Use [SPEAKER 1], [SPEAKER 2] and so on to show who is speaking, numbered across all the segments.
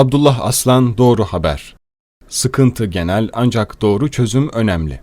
[SPEAKER 1] Abdullah Aslan Doğru Haber Sıkıntı genel ancak doğru çözüm önemli.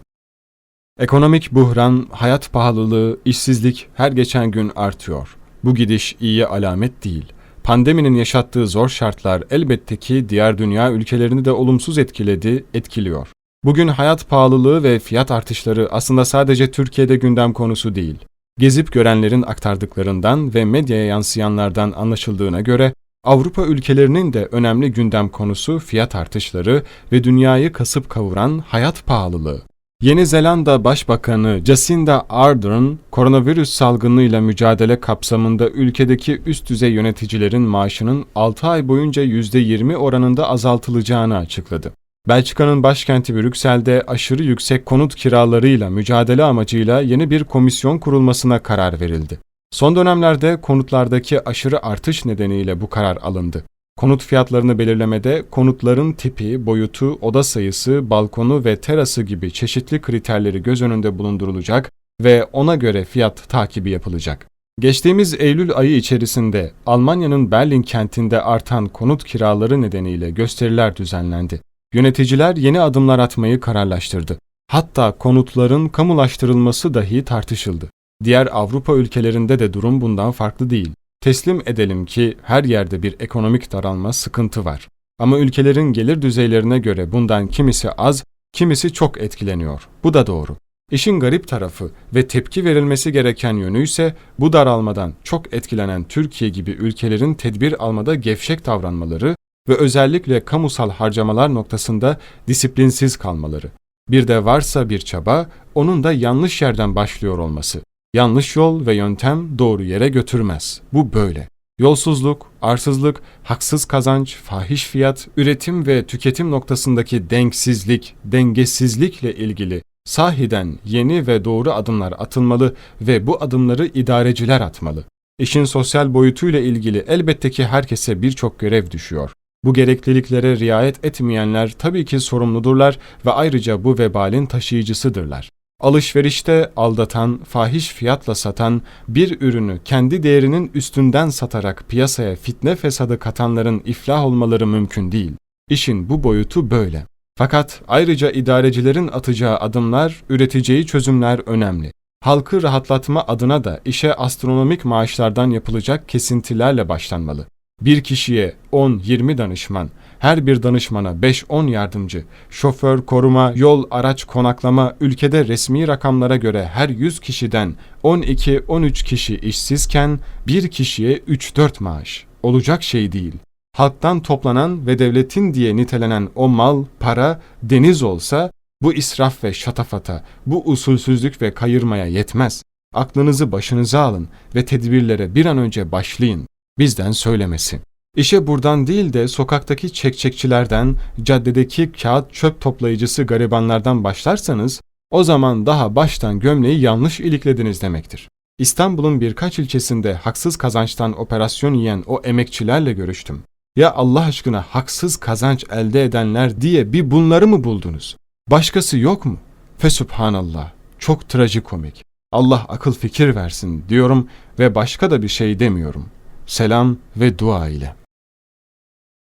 [SPEAKER 1] Ekonomik buhran, hayat pahalılığı, işsizlik her geçen gün artıyor. Bu gidiş iyi alamet değil. Pandeminin yaşattığı zor şartlar elbette ki diğer dünya ülkelerini de olumsuz etkiledi, etkiliyor. Bugün hayat pahalılığı ve fiyat artışları aslında sadece Türkiye'de gündem konusu değil. Gezip görenlerin aktardıklarından ve medyaya yansıyanlardan anlaşıldığına göre Avrupa ülkelerinin de önemli gündem konusu fiyat artışları ve dünyayı kasıp kavuran hayat pahalılığı. Yeni Zelanda Başbakanı Jacinda Ardern, koronavirüs salgınıyla mücadele kapsamında ülkedeki üst düzey yöneticilerin maaşının 6 ay boyunca %20 oranında azaltılacağını açıkladı. Belçika'nın başkenti Brüksel'de aşırı yüksek konut kiralarıyla mücadele amacıyla yeni bir komisyon kurulmasına karar verildi. Son dönemlerde konutlardaki aşırı artış nedeniyle bu karar alındı. Konut fiyatlarını belirlemede konutların tipi, boyutu, oda sayısı, balkonu ve terası gibi çeşitli kriterleri göz önünde bulundurulacak ve ona göre fiyat takibi yapılacak. Geçtiğimiz Eylül ayı içerisinde Almanya'nın Berlin kentinde artan konut kiraları nedeniyle gösteriler düzenlendi. Yöneticiler yeni adımlar atmayı kararlaştırdı. Hatta konutların kamulaştırılması dahi tartışıldı. Diğer Avrupa ülkelerinde de durum bundan farklı değil. Teslim edelim ki her yerde bir ekonomik daralma sıkıntı var. Ama ülkelerin gelir düzeylerine göre bundan kimisi az, kimisi çok etkileniyor. Bu da doğru. İşin garip tarafı ve tepki verilmesi gereken yönü ise bu daralmadan çok etkilenen Türkiye gibi ülkelerin tedbir almada gevşek davranmaları ve özellikle kamusal harcamalar noktasında disiplinsiz kalmaları. Bir de varsa bir çaba, onun da yanlış yerden başlıyor olması. Yanlış yol ve yöntem doğru yere götürmez. Bu böyle. Yolsuzluk, arsızlık, haksız kazanç, fahiş fiyat, üretim ve tüketim noktasındaki denksizlik, dengesizlikle ilgili sahiden yeni ve doğru adımlar atılmalı ve bu adımları idareciler atmalı. İşin sosyal boyutuyla ilgili elbette ki herkese birçok görev düşüyor. Bu gerekliliklere riayet etmeyenler tabii ki sorumludurlar ve ayrıca bu vebalin taşıyıcısıdırlar. Alışverişte aldatan, fahiş fiyatla satan, bir ürünü kendi değerinin üstünden satarak piyasaya fitne fesadı katanların iflah olmaları mümkün değil. İşin bu boyutu böyle. Fakat ayrıca idarecilerin atacağı adımlar, üreteceği çözümler önemli. Halkı rahatlatma adına da işe astronomik maaşlardan yapılacak kesintilerle başlanmalı. Bir kişiye 10-20 danışman, her bir danışmana 5-10 yardımcı, şoför, koruma, yol, araç, konaklama, ülkede resmi rakamlara göre her 100 kişiden 12-13 kişi işsizken bir kişiye 3-4 maaş. Olacak şey değil. Halktan toplanan ve devletin diye nitelenen o mal, para, deniz olsa bu israf ve şatafata, bu usulsüzlük ve kayırmaya yetmez. Aklınızı başınıza alın ve tedbirlere bir an önce başlayın. Bizden söylemesi. İşe buradan değil de sokaktaki çekçekçilerden, caddedeki kağıt çöp toplayıcısı garibanlardan başlarsanız, o zaman daha baştan gömleği yanlış iliklediniz demektir. İstanbul'un birkaç ilçesinde haksız kazançtan operasyon yiyen o emekçilerle görüştüm. Ya Allah aşkına haksız kazanç elde edenler diye bir bunları mı buldunuz? Başkası yok mu? Fesubhanallah. Çok trajikomik. Allah akıl fikir versin diyorum ve başka da bir şey demiyorum. Selam ve dua ile.